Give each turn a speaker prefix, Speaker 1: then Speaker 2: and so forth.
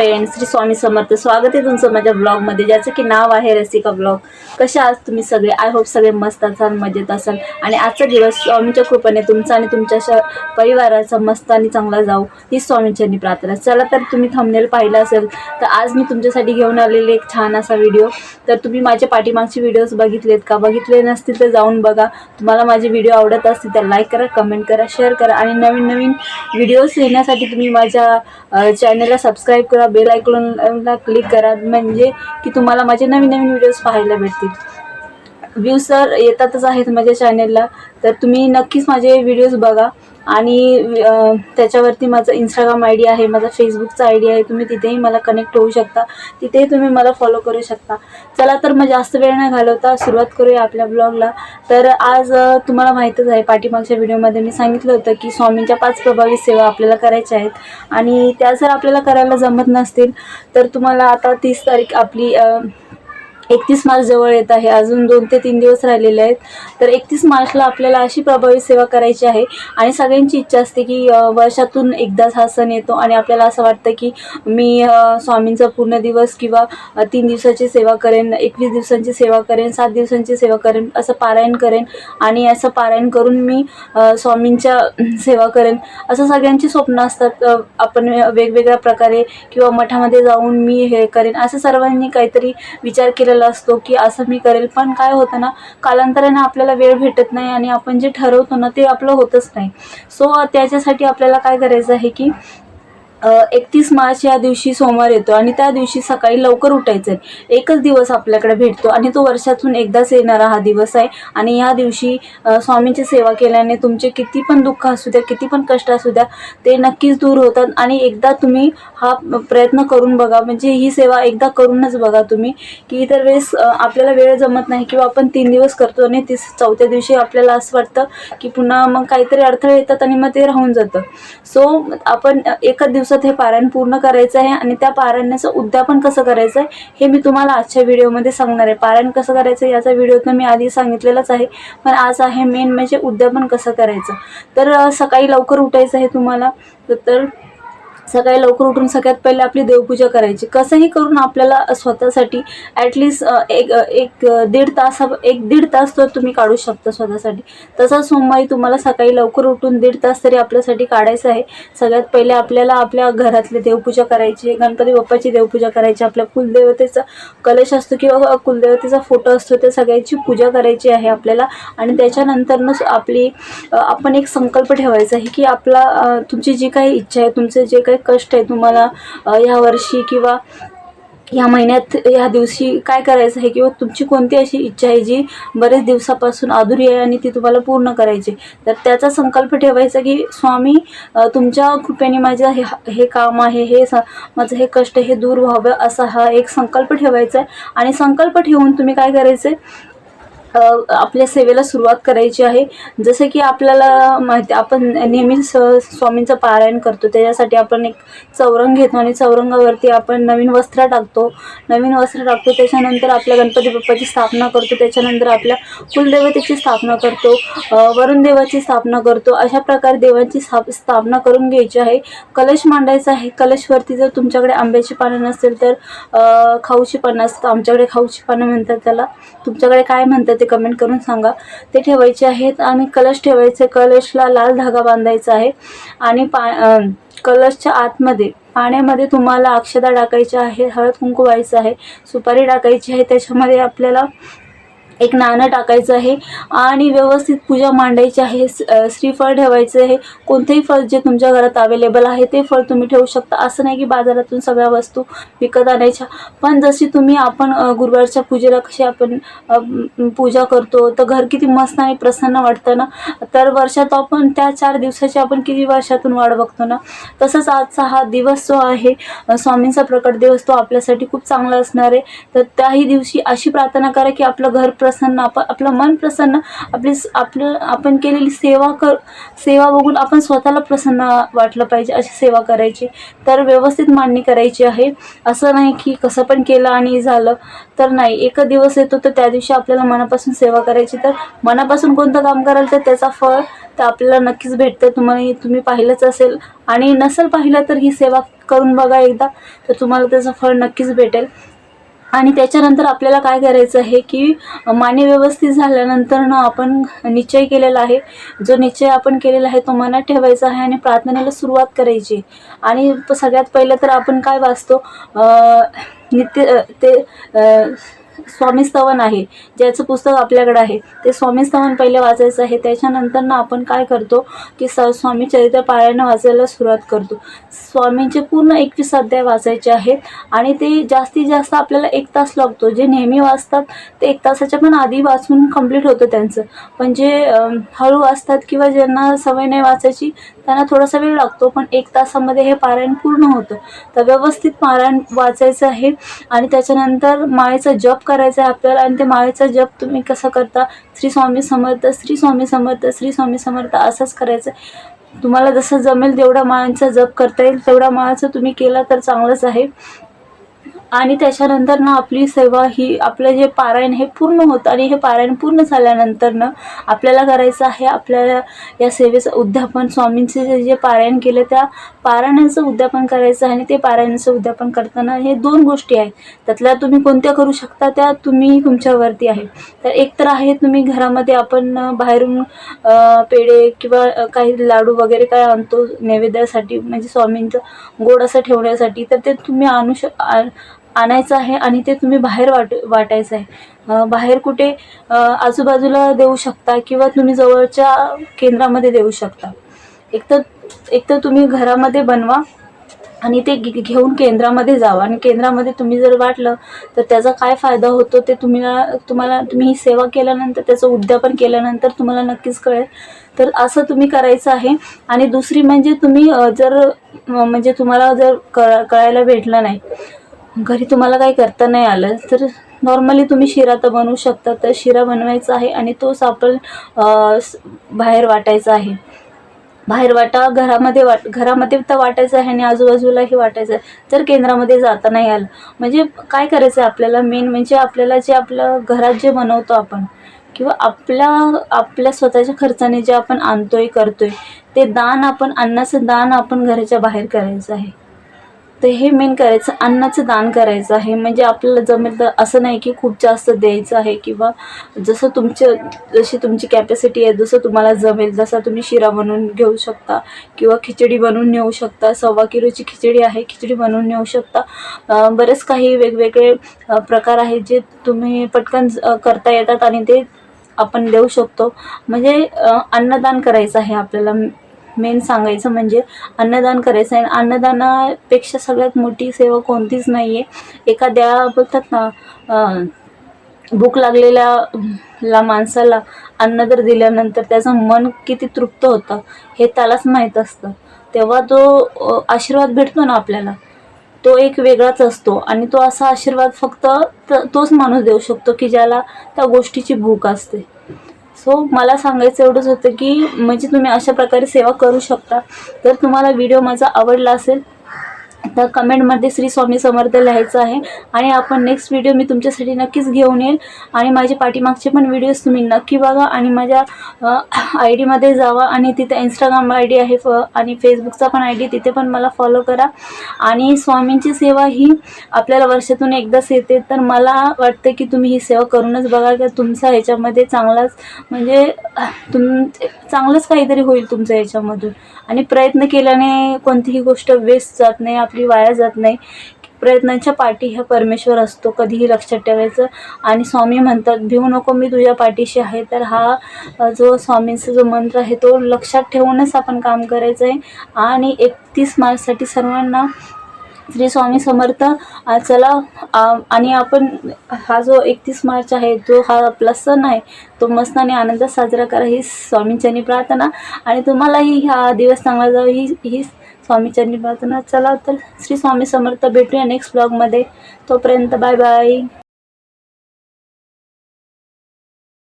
Speaker 1: Friend Shri Swami Samarth स्वागत आहे तुमचं माझ्या ब्लॉगमध्ये ज्याचं की नाव आहे रसिका ब्लॉग कशा आज तुम्ही सगळे? आय होप सगळे मस्त असाल मजेत असाल. आणि आजचा दिवस स्वामीच्या कृपेने तुमचा आणि तुमच्या परिवाराचा मस्त आणि चांगला जाऊ ही स्वामींच्यानी प्रार्थना. चला तर तुम्ही थंबनेल पाहिलं असेल तर आज मी तुमच्यासाठी घेऊन आलेले एक छान असा व्हिडिओ तर तुम्ही माझ्या पाठीमागचे व्हिडिओज बघितलेत का? बघितले नसतील तर जाऊन बघा. तुम्हाला माझे व्हिडिओ आवडत असतील तर लाईक करा कमेंट करा शेअर करा. आणि नवीन नवीन व्हिडिओज येण्यासाठी तुम्ही माझ्या चॅनलला सबस्क्राईब करा. बेल आयकॉनला क्लिक करा. म्हणजे की तुम्हाला माझे नवीन नवीन व्हिडिओज पाहायला भेटतील. व्ह्यूज तर येतातच आहेत माझ्या चॅनेलला तर तुम्ही नक्कीच माझे व्हिडिओज बघा. आणि त्याच्यावरती माझं इंस्टाग्राम आय डी आहे माझा फेसबुकचा आय डी आहे. तुम्ही तिथेही मला कनेक्ट होऊ शकता. तिथेही तुम्ही मला फॉलो करू शकता. चला तर मग जास्त वेळ न घालवता सुरुवात करूया आपल्या ब्लॉगला तर आज तुम्हाला माहीतच आहे पाठीमागच्या व्हिडिओमध्ये मी सांगितलं होतं की स्वामींच्या पाच प्रभावी सेवा आपल्याला करायच्या आहेत. आणि त्या जर आपल्याला करायला जमत नसतील तर तुम्हाला आता तीस तारीख आपली एकतीस मार्च जवळ येत आहे. अजून दोन ते तीन दिवस राहिलेले आहेत. तर एकतीस मार्चला आपल्याला अशी प्रभावी सेवा करायची आहे. आणि सगळ्यांची इच्छा असते की वर्षातून एकदाच हा सण येतो. आणि आपल्याला असं वाटतं की मी स्वामींचा पूर्ण दिवस किंवा तीन दिवसाची सेवा करेन एकवीस दिवसांची सेवा करेन सात दिवसांची सेवा करेन असं पारायण करेन. आणि असं पारायण करून मी स्वामींच्या सेवा करेन. असं सगळ्यांची स्वप्न असतात. आपण वेगवेगळ्या प्रकारे किंवा मठामध्ये जाऊन मी हे करेन. असं सर्वांनी काहीतरी विचार केलेला असतो की असं मी करेल. पण काय होतं ना कालांतराने आपल्याला वेळ भेटत नाही आणि आपण जे ठरवतो ना ते आपलं होतच नाही. सो त्याच्यासाठी आपल्याला काय करायचं आहे की एकतीस मार्च या दिवशी सोमवार येतो आणि त्या दिवशी सकाळी लवकर उठायचं आहे. एकच दिवस आपल्याकडे भेटतो आणि तो वर्षातून एकदाच येणारा हा दिवस आहे. आणि या दिवशी स्वामींची सेवा केल्याने तुमचे किती पण दुःख असू द्या किती पण कष्ट असू द्या ते नक्कीच दूर होतात. आणि एकदा तुम्ही हा प्रयत्न करून बघा म्हणजे ही सेवा एकदा करूनच बघा तुम्ही की इतर वेळेस आपल्याला वेळ जमत नाही किंवा आपण तीन दिवस करतो आणि तीस चौथ्या दिवशी आपल्याला असं वाटतं की पुन्हा मग काहीतरी अडथळे येतात आणि मग ते राहून जातं. सो आपण एकाच दिवस दिवसात हे पारायण पूर्ण करायचं आहे आणि त्या पारायणाचं उद्यापन कसं करायचं आहे हे मी तुम्हाला आजच्या व्हिडिओमध्ये सांगणार आहे. पारायण कसं करायचं याचा व्हिडिओ तर मी आधी सांगितलेलाच आहे पण आज आहे मेन म्हणजे उद्यापन कसं करायचं. तर सकाळी लवकर उठायचं आहे तुम्हाला. तर सकाळी लवकर उठून सगळ्यात पहिले आपली देवपूजा करायची. कसंही करून आपल्याला स्वतःसाठी ॲटलिस्ट एक एक दीड तास एक दीड तास तर तुम्ही काढू शकता स्वतःसाठी. तसा सोमवारी तुम्हाला सकाळी लवकर उठून दीड तास तरी आपल्यासाठी काढायचं आहे. सगळ्यात पहिले आपल्याला आपल्या घरातली देवपूजा करायची आहे गणपती बाप्पाची देवपूजा करायची आपल्या कुलदेवतेचा कलश असतो किंवा कुलदेवतेचा फोटो असतो त्या सगळ्याची पूजा करायची आहे आपल्याला. आणि त्याच्यानंतरनं आपली आपण एक संकल्प ठेवायचा आहे की आपला तुमची जी काही इच्छा आहे तुमचे जे काही कष्ट आहे तुम्हाला अ, ह्या वर्षी किंवा ह्या महिन्यात ह्या दिवशी काय करायचं आहे? किंवा तुमची कोणती अशी इच्छा आहे जी बरेच दिवसापासून अधुरी आहे आणि ती तुम्हाला पूर्ण करायची तर त्याचा संकल्प ठेवायचा की स्वामी तुमच्या कृपेने माझं हे हे काम आहे हे स माझं हे कष्ट हे दूर व्हावं असा हा एक संकल्प ठेवायचा आहे. आणि संकल्प ठेवून तुम्ही काय करायचं आहे आपल्या सेवेला सुरुवात करायची आहे. जसं की आपल्याला माहिती आपण नेहमी स स्वामींचं पारायण करतो. त्याच्यासाठी आपण एक चौरंग घेतो आणि चौरंगावरती आपण नवीन वस्त्र टाकतो. नवीन वस्त्र टाकतो त्याच्यानंतर आपल्या गणपती बाप्पाची स्थापना करतो. त्याच्यानंतर आपल्या कुलदेवतेची स्थापना करतो. वरुणदेवाची वरुण देवाची स्थापना करतो. अशा प्रकारे देवांची स्थाप स्थापना करून घ्यायची आहे. कलश मांडायचा आहे. कलशवरती जर तुमच्याकडे आंब्याची पानं नसेल तर खाऊची पानं असतात. आमच्याकडे खाऊची पानं म्हणतात त्याला. तुमच्याकडे काय म्हणतात ते कमेंट करून सांगा. ते ठेवायचे आहेत आणि कलश ठेवायचे. कलशला लाल धागा बांधायचा आहे आणि पा कलशच्या आतमध्ये पाण्यामध्ये तुम्हाला अक्षदा टाकायची आहे हळद कुंकू व्हायचं आहे सुपारी टाकायची आहे त्याच्यामध्ये आपल्याला एक नाणं टाकायचं आहे आणि व्यवस्थित पूजा मांडायची आहे. श्रीफळ ठेवायचं आहे. कोणतेही फळ जे तुमच्या घरात अवेलेबल आहे ते फळ तुम्ही ठेवू शकता. असं नाही की बाजारातून सगळ्या वस्तू विकत आणायच्या. पण जशी तुम्ही आपण गुरुवारच्या पूजेला कशी आपण पूजा करतो तर घर किती मस्त आणि प्रसन्न वाटतं ना? तर वर्षात आपण त्या चार दिवसाची आपण किती वर्षातून वाढ बघतो ना? तसंच आजचा हा दिवस जो आहे स्वामींचा प्रकट दिवस तो आपल्यासाठी खूप चांगला असणार आहे. तर त्याही दिवशी अशी प्रार्थना करा की आपलं घर प्र प्रसन्न आपण आपलं मन प्रसन्न आपली आपलं आपण केलेली सेवा कर सेवा बघून आपण स्वतःला प्रसन्न वाटलं पाहिजे अशी सेवा करायची. तर व्यवस्थित मांडणी करायची आहे. असं नाही की कसं पण केलं आणि झालं तर नाही. एक दिवस येतो तर त्या दिवशी आपल्याला मनापासून सेवा करायची. तर मनापासून कोणतं काम कराल तर त्याचा फळ तर आपल्याला नक्कीच भेटतं. तुम्हाला तुम्ही पाहिलंच असेल. आणि नसेल पाहिलं तर ही सेवा करून बघा एकदा. तर तुम्हाला त्याचं फळ नक्कीच भेटेल. आणि त्याच्यानंतर आपल्याला काय करायचं आहे की माने व्यवस्थित झाल्यानंतर ना आपण निश्चय केलेला आहे. जो निश्चय आपण केलेला आहे तो मनात ठेवायचा आहे आणि प्रार्थनेला सुरुवात करायची. आणि सगळ्यात पहिलं तर आपण काय वाचतो? नित्य ते स्वामी स्तवन आहे ज्याचं पुस्तक आपल्याकडे आहे ते स्वामी स्तवन पहिले वाचायचं आहे. त्याच्यानंतर ना आपण काय करतो की स स्वामी चरित्र पारायण वाचायला सुरुवात करतो. स्वामींचे पूर्ण एकवीस अध्याय वाचायचे आहेत आणि ते जास्तीत जास्त आपल्याला एक तास लागतो. जे नेहमी वाचतात ते एक तासाच्या पण आधी वाचून कंप्लीट होतं त्यांचं. पण जे हळू वाचतात किंवा ज्यांना सवय नाही वाचायची त्यांना थोडासा वेळ लागतो पण एक तासामध्ये हे पारायण पूर्ण होतं. तर व्यवस्थित पारायण वाचायचं आहे आणि त्याच्यानंतर माळेचा जप करायचा आहे आपल्याला आणि ते माळेचा जप तुम्ही कसं करता? श्री स्वामी समर्थ श्री स्वामी समर्थ श्री स्वामी समर्थ असंच करायचं. आहे तुम्हाला जसं जमेल तेवढा माळांचा जप करता येईल. तेवढा माळाचं तुम्ही केला तर चांगलंच आहे. आणि त्याच्यानंतर ना आपली सेवा ही आपलं जे पारायण हे पूर्ण होतं आणि हे पारायण पूर्ण झाल्यानंतर ना आपल्याला करायचं आहे आपल्याला या सेवेचं उद्यापन. स्वामींचे जे जे पारायण केलं त्या पारायणाचं उद्यापन करायचं आहे आणि ते पारायणाचं उद्यापन करताना हे दोन गोष्टी आहेत. त्यातल्या तुम्ही कोणत्या करू शकता त्या तुम्ही तुमच्यावरती आहे. तर एक तर आहे तुम्ही घरामध्ये आपण बाहेरून पेढे किंवा काही लाडू वगैरे काय आणतो नैवेद्यासाठी म्हणजे स्वामींचं गोड असं ठेवण्यासाठी तर ते तुम्ही आणू शक आ- आणायचं आहे आणि ते तुम्ही बाहेर वाट वाटायचं आहे. बाहेर कुठे आजूबाजूला देऊ शकता किंवा तुम्ही जवळच्या केंद्रामध्ये देऊ शकता. एक तर एक तर तुम्ही घरामध्ये बनवा आणि ते घे- घेऊन केंद्रामध्ये जावा. आणि केंद्रामध्ये तुम्ही जर वाटलं तर त्याचा काय फायदा होतो ते तुम्हाला तुम्हाला तुम्ही ही सेवा केल्यानंतर त्याचं उद्यापन केल्यानंतर तुम्हाला नक्कीच कळेल. तर असं तुम्ही करायचं आहे. आणि दुसरी म्हणजे तुम्ही जर म्हणजे तुम्हाला जर कळ कळायला भेटलं नाही घरी तुम्हाला काही करता नाही आलं तर नॉर्मली तुम्ही शिरा तर बनवू शकता तर शिरा बनवायचा आहे आणि तोच आपण बाहेर वाटायचा आहे. बाहेर वाटा घरामध्ये वाट घरामध्ये तर वाटायचं आहे आणि आजूबाजूलाही वाटायचं आहे जर केंद्रामध्ये जाता नाही आलं. म्हणजे काय करायचं आहे आपल्याला? मेन म्हणजे आपल्याला जे आपलं घरात जे बनवतो आपण किंवा आपल्या आपल्या स्वतःच्या खर्चाने जे आपण आणतोय करतोय ते दान आपण अन्नाचं दान आपण घराच्या बाहेर करायचं आहे. तर हे मेन करायचं अन्नाचं दान करायचं आहे. म्हणजे आपल्याला जमेल तर असं नाही की खूप जास्त द्यायचं आहे किंवा जसं तुमचं जशी तुमची कॅपॅसिटी आहे जसं तुम्हाला जमेल जसा तुम्ही शिरा बनवून घेऊ शकता किंवा खिचडी बनवून नेऊ शकता. सव्वा किलोची खिचडी आहे खिचडी बनवून नेऊ शकता. बरेच काही वेगवेगळे प्रकार आहेत जे तुम्ही पटकन करता येतात आणि ते आपण देऊ शकतो. म्हणजे अन्नदान करायचं आहे आपल्याला. मेन सांगायचं म्हणजे अन्नदान करायचं आहे. अन्नदानापेक्षा सगळ्यात मोठी सेवा कोणतीच नाही आहे एखाद्या बोलतात ना भूक लागलेल्या ला माणसाला अन्न जर दिल्यानंतर त्याचं मन किती तृप्त होतं हे त्यालाच माहीत असतं. तेव्हा तो आशीर्वाद भेटतो ना आपल्याला. तो एक वेगळाच असतो आणि तो असा आशीर्वाद फक्त त- तोच माणूस देऊ शकतो की ज्याला त्या गोष्टीची भूक असते. सो मला सांगायचं एवढंच होतं की म्हणजे तुम्ही अशा प्रकारे सेवा करू शकता. जर तुम्हाला व्हिडिओ माझा आवडला असेल तर कमेंटमध्ये श्री स्वामी समर्थ लिहायचं आहे. आणि आपण नेक्स्ट व्हिडिओ मी तुमच्यासाठी नक्कीच घेऊन येईल. आणि माझे पाठीमागचे पण व्हिडिओज तुम्ही नक्की बघा. आणि माझ्या आय डीमध्ये जावा. आणि तिथे इंस्टाग्राम आय डी आहे. फ आणि फेसबुकचा पण आय डी तिथे पण मला फॉलो करा. आणि स्वामींची सेवा ही आपल्याला वर्षातून एकदाच येते. तर मला वाटतं की तुम्ही ही सेवा करूनच बघा की तुमचा ह्याच्यामध्ये चांगलाच म्हणजे तुम चांगलंच काहीतरी होईल तुमच्या ह्याच्यामधून. आणि प्रयत्न केल्याने कोणतीही गोष्ट वेस्ट जात नाही. आपली वाया जात नाही. प्रयत्नांच्या पाठी हा परमेश्वर असतो कधीही लक्षात ठेवायचं. आणि स्वामी म्हणतात भिवू नको मी तुझ्या पाठीशी आहे. तर हा जो स्वामींचा जो मंत्र आहे तो लक्षात ठेवूनच आपण काम करायचं आहे आणि एकतीस मार्चसाठी सर्वांना श्री स्वामी समर्थ. चला आणि आपण हा जो एकतीस मार्च आहे जो हा आपला सण आहे. तो मस्त आणि आनंदात साजरा करा ही स्वामींच्यानी प्रार्थना. आणि तुम्हालाही हा दिवस चांगला जावा ही ही स्वामीच्यांनी प्रार्थना चला तर श्री स्वामी समर्थ भेटूया नेक्स्ट ब्लॉगमध्ये तोपर्यंत बाय बाय